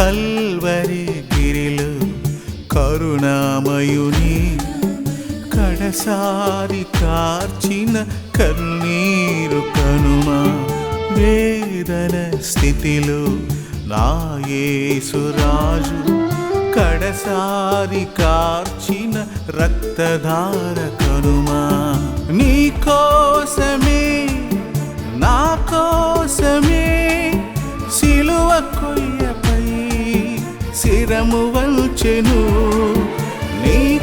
Calvary గిరిలు కరుణామయుని కడసారి కార్చిన కన్నీరు కనుమా వేదన స్థితిలో నాయేసురాజు కడసారి కార్చిన రక్తధార కనుమా. నీ కోసమే నా కోసమే సిలువ కొయ్య శిరము వంచెను. నీ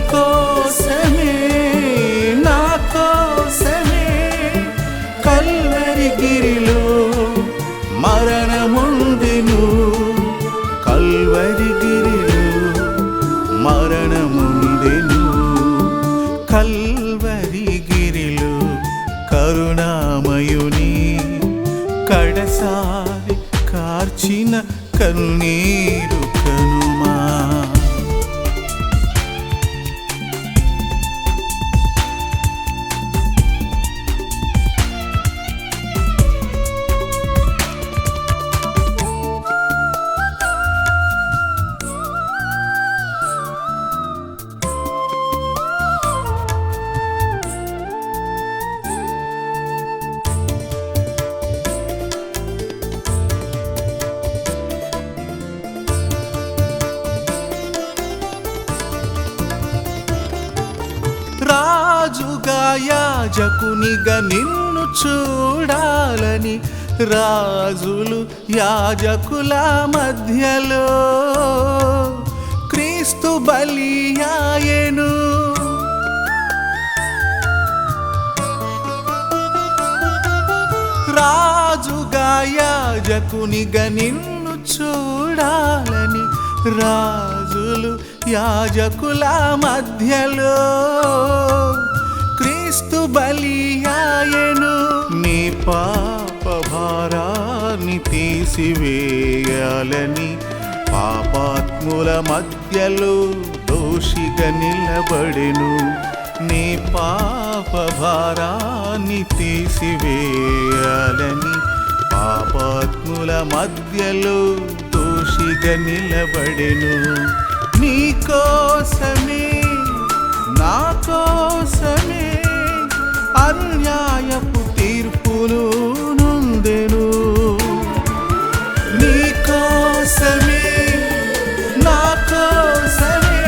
యాజకునిగా నిన్ను చూడాలని రాజులు యాజకుల మధ్యలో. క్రీస్తు బలియాయను. రాజుగా యాజకునిగా నిన్ను చూడాలని రాజులు యాజకుల మధ్యలో. క్రీస్తు బలియాయను నీ పాప భారాన్ని తీసివేయాలని పాపాత్ముల మధ్యలో దోషిగా నిలబడెను. నీ పాప భారాన్ని తీసివేయాలని పాపాత్ముల మధ్యలో దోషిగా నిలబడెను. నీ కోసమే నా కోసమే అన్యాయపు తీర్పును నొందెను. నీ కోసమే నా కోసమే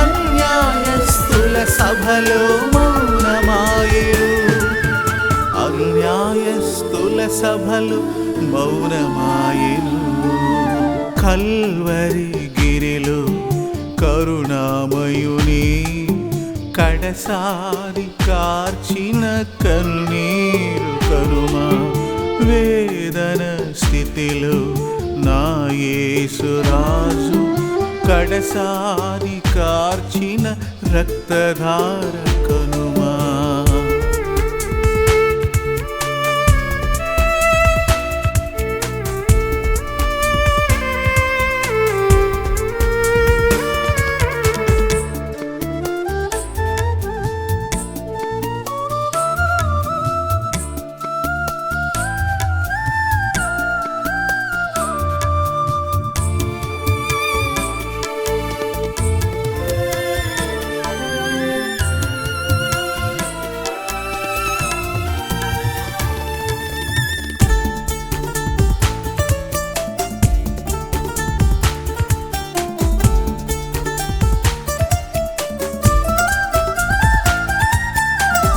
అన్యాయస్తుల సభలో మౌనమాయు అన్యాయస్తుల సభలు మౌనమాయను. కల్వరి గిరిలో కరుణామయుని ఒకసారి కార్చిన కన్నీరు కరుమ వేదన స్థితిలో నా యేసురాజు కడసారి కార్చిన రక్తధార కనుమ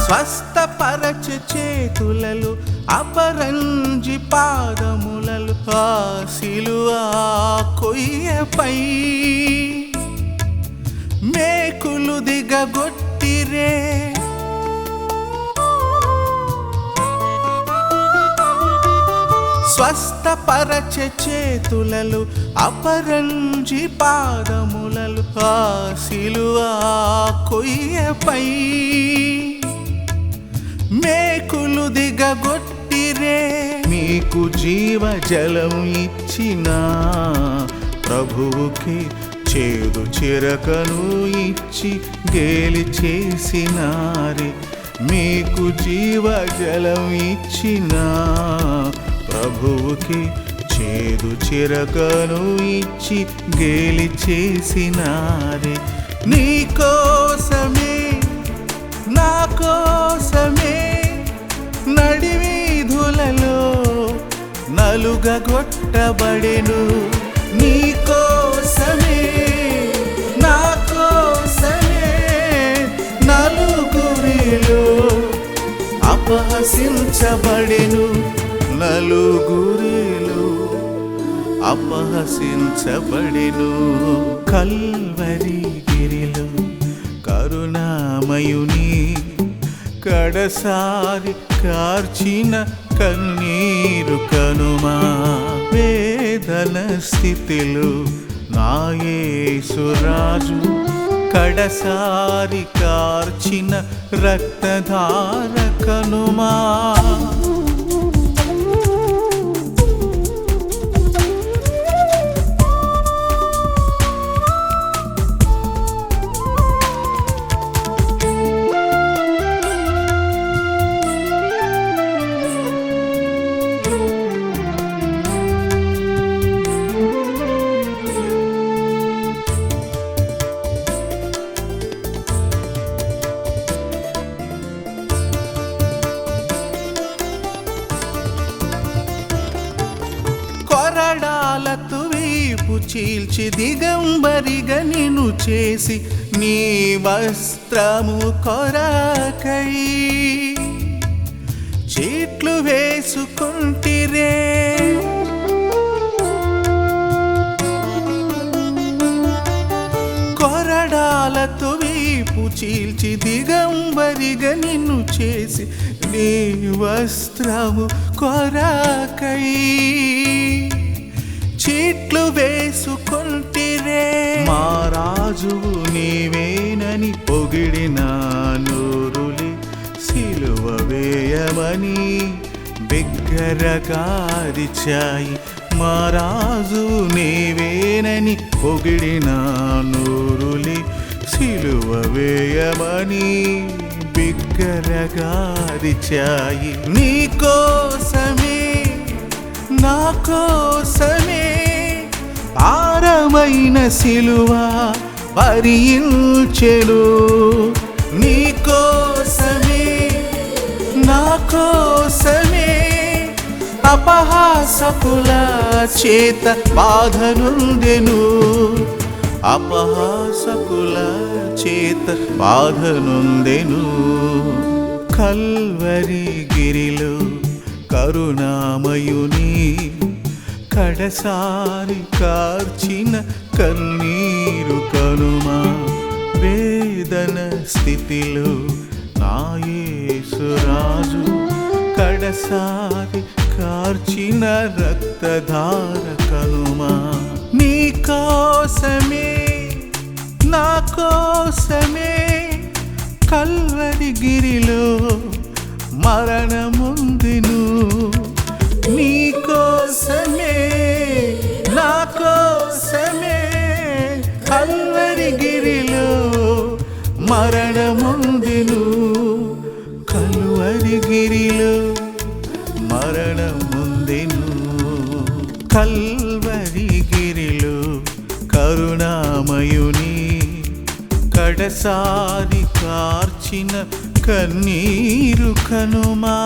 స్వస్థపరచు చేతులలు అపరంజి పాదములలు ఆ సిలువా కొయ్యపై. మేకులు దిగగొట్టిరే. స్వస్థపరచ చేతులలు అపరంజి పాదములలు ఆ సిలువా కొయ్యపై. మేకులు దిగగొట్టిరే మీకు జీవ జలం ఇచ్చిన ప్రభువుకి చేదు చిరకను ఇచ్చి గేలి చేసినారే. మీకు జీవ జలం ఇచ్చిన ప్రభువుకి చేదు చిరకను ఇచ్చి గేలి చేసినారే. నీ కోసమే నా కోసమే నలుగగొట్టబడెను నీ కోసమే నా కోసమే నలుగురిలో అపహసించబడెను. నలుగురిలో అపహసించబడెను. కల్వరి గిరిలో కరుణామయుని కడసారి కార్చిన కన్నీరు కనుమా. వేదన స్థితిలు నాయేసురాజు కడసారి కార్చిన రక్తధార కనుమా. చేసి నీ వస్త్రము కొరకై చీట్లు వేసుకుంటిరే. కొరడాలతో వీపు చీల్చి దిగంబరిగా నిన్ను చేసి నీ వస్త్రము కొరకై. చీట్లు వేసుకుంటిరే. మా రాజువు నీవేనని పొగిడిన నూరులి సిలువ వేయమని బిగ్గరగారిచాయి మా రాజు నీవేనని పొగిడిన నూరులి సిలువ వేయమని బిగ్గరగారిచాయి నీ కోసమే నా కోసమే భారమైన సిలువ భరించెను నీ కోసమే నా కోసమే అపహాసకుల చేత బాధనుండెను. అపహాసకుల చేత బాధనుందెను కల్వరి గిరిలో కరుణామయుని కడసారి కార్చిన కన్నీరు కనుమా వేదన స్థితిలో నాయేసురాజు కడసారి కార్చిన రక్తధార కనుమా. నీ కోసమే నా కోసమే కల్వరి గిరిలో మరణముందిను. నీ కోసమే నా కోసమే కల్వరి గిరిలో మరణముందిను. కల్వరి గిరిలో మరణముందిను. కల్వరి గిరిలో కరుణామయుని కడసారి కార్చిన కన్నీరు కనుమా.